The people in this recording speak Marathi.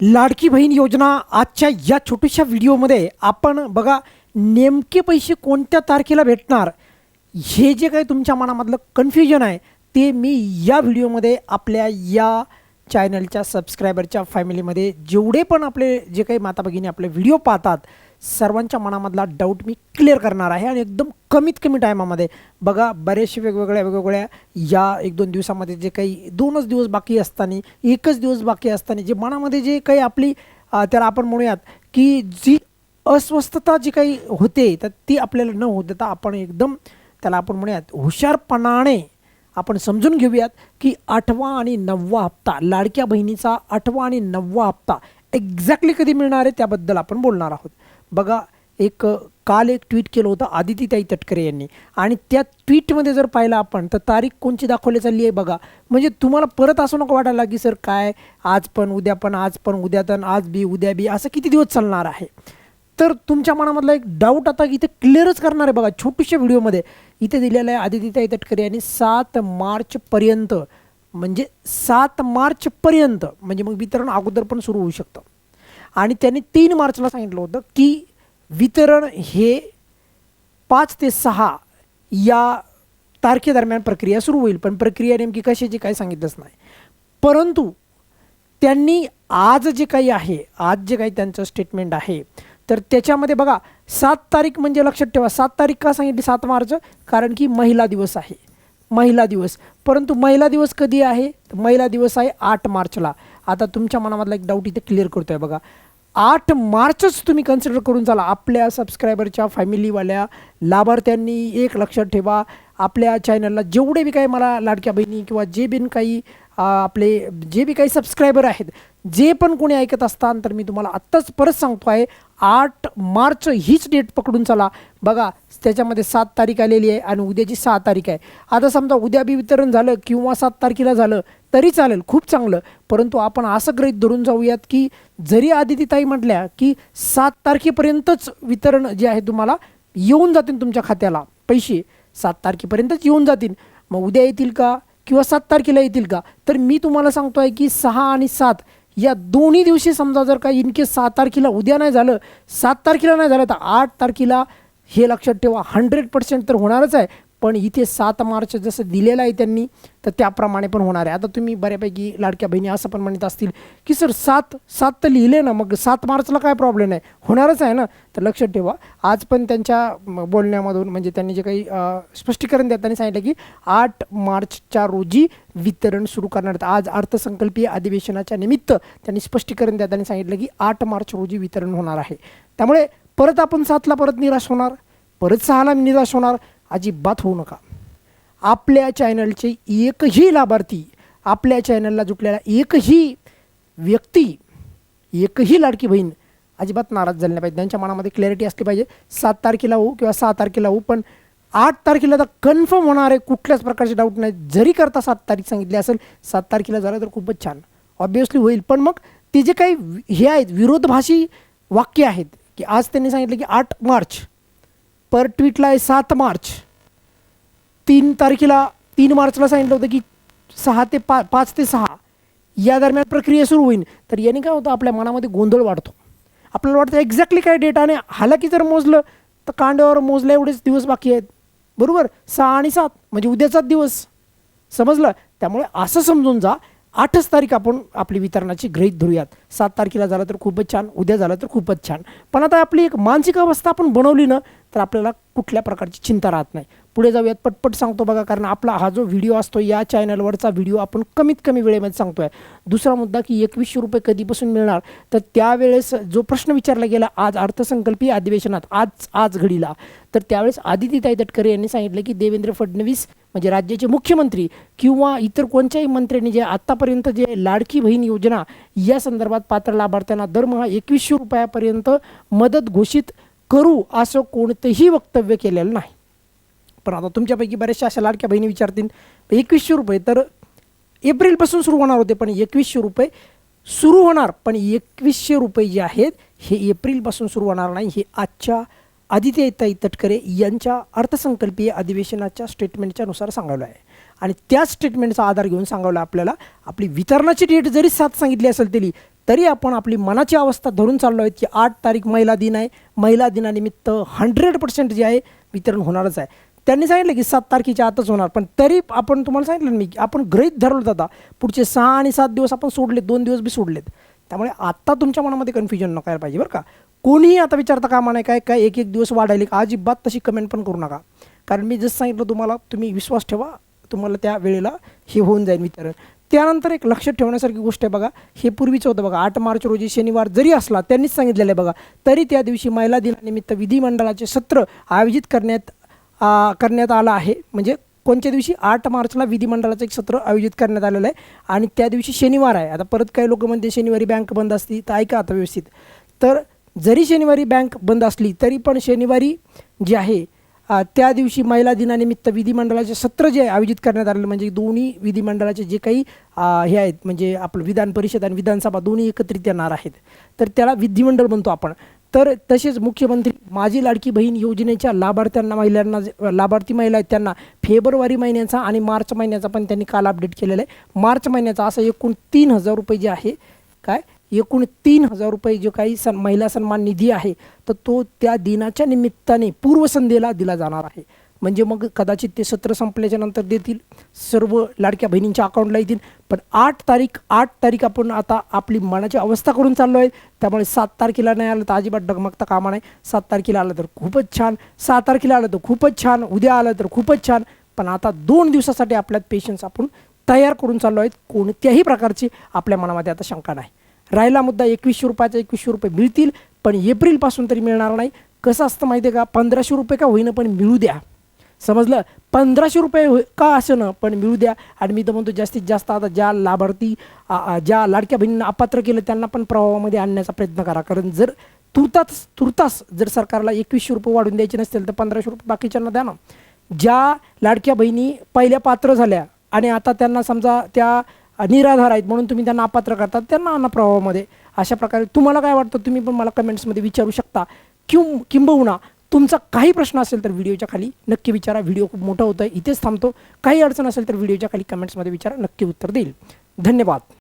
लाडकी बहीण योजना आजच्या या छोट्याशा व्हिडिओमध्ये आपण बघा नेमके पैसे कोणत्या तारखेला भेटणार? हे जे काही तुमच्या मनामधलं कन्फ्युजन आहे ते मी या व्हिडिओमध्ये आपल्या या चॅनलच्या सबस्क्रायबरच्या फॅमिलीमध्ये जेवढे पण आपले जे काही माता भगिनी आपले व्हिडिओ पाहतात सर्वांच्या मनामधला डाऊट मी क्लिअर करणार आहे आणि एकदम कमीत कमी टायमामध्ये बघा बरेचसे वेगवेगळ्या वेगवेगळ्या या एक दोन दिवसामध्ये जे काही दोनच दिवस बाकी असताना एकच दिवस बाकी असताना जे मनामध्ये जे काही आपली त्याला आपण म्हणूयात की जी अस्वस्थता जी काही होते तर ती आपल्याला न होत देता आपण एकदम त्याला आपण म्हणूयात हुशारपणाने आपण समजून घेऊयात की आठवा आणि नववा हप्ता लाडक्या बहिणीचा आठवा आणि नववा हप्ता एक्झॅक्टली कधी मिळणार आहे त्याबद्दल आपण बोलणार आहोत. बघा एक काल एक ट्विट केलं होतं आदितीताई तटकरे यांनी. आणि त्या ट्विटमध्ये जर पाहिलं आपण तर तारीख कोणची दाखवली चालली आहे बघा. म्हणजे तुम्हाला परत असं नको वाटायला की सर काय? आज पण उद्या पण आज पण उद्या पण आज बी उद्या बी असं किती दिवस चालणार आहे? तर तुमच्या मनामधला एक डाऊट आता इथे क्लिअरच करणार आहे बघा छोट्याशा व्हिडिओमध्ये. इथे दिलेलं आहे आदितीताई तटकरे यांनी सात मार्चपर्यंत म्हणजे सात मार्चपर्यंत म्हणजे मग वितरण अगोदर पण सुरू होऊ शकतं. आणि त्यांनी तीन मार्चला सांगितलं होतं की वितरण हे पाच ते सहा या तारखेदरम्यान प्रक्रिया सुरू होईल. पण प्रक्रिया नेमकी कशाची काय सांगितलंच नाही. परंतु त्यांनी आज जे काही आहे आज जे काही त्यांचं स्टेटमेंट आहे तर त्याच्यामध्ये बघा सात तारीख म्हणजे लक्षात ठेवा सात तारीख का सांगितली? सात मार्च कारण की महिला दिवस आहे. महिला दिवस. परंतु महिला दिवस कधी आहे? महिला दिवस आहे आठ मार्चला. आता तुमच्या मनामधला एक डाऊट इथे क्लिअर करतो आहे बघा. आठ मार्चच तुम्ही कन्सिडर करून चाला. आपल्या सबस्क्रायबरच्या फॅमिलीवाल्या लाभार्थ्यांनी एक लक्षात ठेवा. आपल्या चॅनलला जेवढे बी काही मला लाडक्या बहिणी किंवा जे बिन काही आपले जे बी काही सबस्क्रायबर आहेत जे पण कोणी ऐकत असताना तर मी तुम्हाला आत्ताच परत सांगतो आहे आठ मार्च हीच डेट पकडून चला. बघा त्याच्यामध्ये सात तारीख आलेली आहे आणि उद्याची सहा तारीख आहे. आता समजा उद्या बी वितरण झालं किंवा सात तारखेला झालं तरी चालेल खूप चांगलं. परंतु आपण असं गृहीत धरून जाऊयात की जरी आदितीताई म्हटल्या की सात तारखेपर्यंतच वितरण जे आहे तुम्हाला येऊन जातील तुमच्या खात्याला. पैसे सात तारखेपर्यंतच येऊन जातील. मग उद्या येतील का? किंवा सात तारखेला येतील का? तर मी तुम्हाला सांगतो आहे की सहा आणि सात या दोन्ही दिवशी समजा जर का इनकेस सात तारखेला उद्या नाही झालं सात तारखेला नाही झालं तर आठ तारखेला हे लक्षात ठेवा हंड्रेड पर्सेंट तर होणारच आहे. पण इथे सात मार्च जसं दिलेलं आहे त्यांनी तर त्याप्रमाणे पण होणार आहे. आता तुम्ही बऱ्यापैकी लाडक्या बहिणी असं पण म्हणत असतील की सर सात सात तर लिहिले ना मग सात मार्चला काय प्रॉब्लेम आहे? होणारच आहे ना. तर लक्षात ठेवा. आज पण त्यांच्या बोलण्यामधून म्हणजे त्यांनी जे काही स्पष्टीकरण देताना सांगितलं की आठ मार्चच्या रोजी वितरण सुरू करणार आहेत. आज अर्थसंकल्पीय अधिवेशनाच्या निमित्त त्यांनी स्पष्टीकरण देताना सांगितलं की आठ मार्च रोजी वितरण होणार आहे. त्यामुळे परत आपण सातला परत निराश होणार. परत सहाला निराश होणार. अजिबात होऊ नका. आपल्या चॅनलचे एकही लाभार्थी आपल्या चॅनलला जुटलेला एकही व्यक्ती एकही लाडकी बहीण अजिबात नाराज झाली नाही पाहिजे. त्यांच्या मनामध्ये क्लॅरिटी असली पाहिजे. सात तारखेला होऊ किंवा सहा तारखेला होऊ पण आठ तारखेला तर कन्फर्म होणार आहे कुठल्याच प्रकारचे डाऊट नाही. जरी करता सात तारीख सांगितली असेल सात तारखेला झालं तर खूपच छान. ऑब्वियसली होईल पण मग ते जे काही हे आहेत विरोधभाषी वाक्य आहेत की आज त्यांनी सांगितलं की आठ मार्च पर ट्विटला आहे सात मार्च. तीन तारखेला तीन मार्चला सांगितलं होतं की सहा ते पा पाच ते सहा या दरम्यान प्रक्रिया सुरू होईल. तर याने काय होतं आपल्या मनामध्ये गोंधळ वाढतो. आपल्याला वाटतं एक्झॅक्टली काय डेटा आणि हालाकी जर मोजलं तर कांड्यावर मोजल्या एवढेच दिवस बाकी आहेत. बरोबर? सहा आणि सात म्हणजे उद्याचाच दिवस. समजलं? त्यामुळे असं समजून जा आठच तारीख आपण आपली वितरणाची गृहीत धरूयात. सात तारखेला झालं तर खूपच छान उद्या झालं तर खूपच छान. पण आता आपली एक मानसिक अवस्था आपण बनवली ना तर आपल्याला कुठल्या प्रकारची चिंता राहत नाही. पुढे जाऊयात. पटपट सांगतो बघा कारण आपला हा जो व्हिडिओ असतो या चॅनलवरचा व्हिडिओ आपण कमीत कमी वेळेमध्ये सांगतो आहे दुसरा मुद्दा की एकवीसशे रुपये कधीपासून मिळणार? तर त्यावेळेस जो प्रश्न विचारला गेला आज अर्थसंकल्पीय अधिवेशनात आज आज घडीला. तर त्यावेळेस आदितीताई तटकरे यांनी सांगितलं की देवेंद्र फडणवीस म्हणजे राज्याचे मुख्यमंत्री किंवा इतर कोणत्याही मंत्र्यांनी जे आत्तापर्यंत जे लाडकी बहीण योजना या संदर्भात पात्र लाभार्थ्यांना दरमहा एकवीसशे रुपयापर्यंत मदत घोषित करू असं कोणतंही वक्तव्य केलेलं नाही. पण आता तुमच्यापैकी बऱ्याचशा अशा लाडक्या बहिणी विचारतील एकवीसशे रुपये तर एप्रिलपासून सुरू होणार होते पण एकवीसशे रुपये सुरू होणार पण एकवीसशे रुपये जे आहेत हे एप्रिलपासून सुरू होणार नाही हे आजच्या आदित्यताई तटकरे यांच्या अर्थसंकल्पीय अधिवेशनाच्या स्टेटमेंटच्या नुसार सांगावलं आहे. आणि त्याच स्टेटमेंटचा आधार घेऊन सांगावलं आपल्याला आपली वितरणाची डेट जरी सात सांगितली असेल तरी तरी आपण आपली मनाची अवस्था धरून चाललो आहेत की आठ तारीख महिला दिन आहे. महिला दिनानिमित्त हंड्रेड पर्सेंट जे आहे वितरण होणारच आहे. त्यांनी सांगितलं की सात तारखेच्या आतच होणार. पण तरी आपण तुम्हाला सांगितलं मी की आपण ग्रहित धरलो जाता पुढचे सहा आणि सात दिवस आपण सोडले दोन दिवस बी सोडलेत. त्यामुळे आत्ता तुमच्या मनामध्ये कन्फ्युजन नकायला पाहिजे बरं का. कोणीही आता विचारता कामा नाही काय काय एक एक दिवस वाढायला का अजिबात तशी कमेंट पण करू नका. कारण मी जसं सांगितलं तुम्हाला तुम्ही विश्वास ठेवा तुम्हाला त्या वेळेला हे होऊन जाईल वितरण त्यानंतर एक लक्षात ठेवण्यासारखी गोष्ट आहे बघा हे पूर्वीचं होतं बघा आठ मार्च रोजी शनिवार जरी असला त्यांनीच सांगितलेलं आहे बघा तरी त्या दिवशी महिला दिनानिमित्त विधिमंडळाचे सत्र आयोजित करण्यात करण्यात आलं आहे. म्हणजे कोणत्या दिवशी? आठ मार्चला विधिमंडळाचं एक सत्र आयोजित करण्यात आलेलं आहे. आणि त्या दिवशी शनिवार आहे. आता परत काही लोक म्हणते शनिवारी बँक बंद असती तर ऐका आता व्यवस्थित. तर जरी शनिवारी बँक बंद असली तरी पण शनिवारी जे आहे त्या दिवशी महिला दिनानिमित्त विधिमंडळाचे सत्र जे आयोजित करण्यात आलेलं. म्हणजे दोन्ही विधिमंडळाचे जे काही हे आहेत. म्हणजे आपलं विधान परिषद आणि विधानसभा दोन्ही एकत्रित येणार आहेत. तर त्याला विधिमंडळ म्हणतो आपण. तर तसेच मुख्यमंत्री माझी लाडकी बहीण योजनेच्या लाभार्थ्यांना महिलांना लाभार्थी महिला आहेत त्यांना फेब्रुवारी महिन्याचा आणि मार्च महिन्याचा पण त्यांनी काल अपडेट केलेला आहे. मार्च महिन्याचा असं एकूण तीन हजार रुपये जे आहे काय? एकूण तीन हजार रुपये जो काही सन महिला सन्मान निधी आहे तर तो त्या दिनाच्या निमित्ताने पूर्वसंध्येला दिला जाणार आहे. म्हणजे मग कदाचित ते सत्र संपल्याच्या नंतर देतील सर्व लाडक्या बहिणींच्या अकाउंटला येतील. पण आठ तारीख आठ तारीख आपण आता आपली मनाची अवस्था करून चाललो आहे. त्यामुळे सात तारखेला नाही आलं तर अजिबात डगमगता कामा नाही सात तारखेला आलं तर खूपच छान. सहा तारखेला आलं तर खूपच छान. उद्या आलं तर खूपच छान. पण आता दोन दिवसासाठी आपल्यात पेशन्स आपण तयार करून चाललो आहेत. कोणत्याही प्रकारची आपल्या मनामध्ये आता शंका नाही. राहिला मुद्दा एकवीसशे रुपयाचा एकवीसशे रुपये मिळतील पण एप्रिलपासून तरी मिळणार नाही. कसं असतं माहिती आहे का? पंधराशे रुपये का होईना पण मिळू द्या. समजलं? पंधराशे रुपये हो- का असं ना पण मिळू द्या. आणि मी तर म्हणतो जास्तीत जास्त आता ज्या लाभार्थी ज्या लाडक्या बहिणींना अपात्र केलं त्यांना पण प्रभावामध्ये आणण्याचा प्रयत्न करा. कारण जर तुर्तास तुर्तास जर सरकारला एकवीसशे रुपये वाढून द्यायचे नसतील तर पंधराशे रुपये बाकीच्यांना द्या ना. ज्या लाडक्या बहिणी पहिल्या पात्र झाल्या आणि आता त्यांना समजा त्या निराधार आहेत म्हणून तुम्ही त्यांना अपात्र करतात त्यांना आणा प्रभावामध्ये अशा प्रकारे तुम्हाला काय वाटतं? तुम्ही पण मला कमेंट्समध्ये विचारू शकता. किं किंबहुना तुमचा काही प्रश्न असेल तर व्हिडिओच्या खाली नक्की विचारा. व्हिडिओ खूप मोठा होतं इथेच थांबतो. काही अडचण असेल तर व्हिडिओच्या खाली कमेंट्समध्ये विचारा. नक्की उत्तर देईल. धन्यवाद.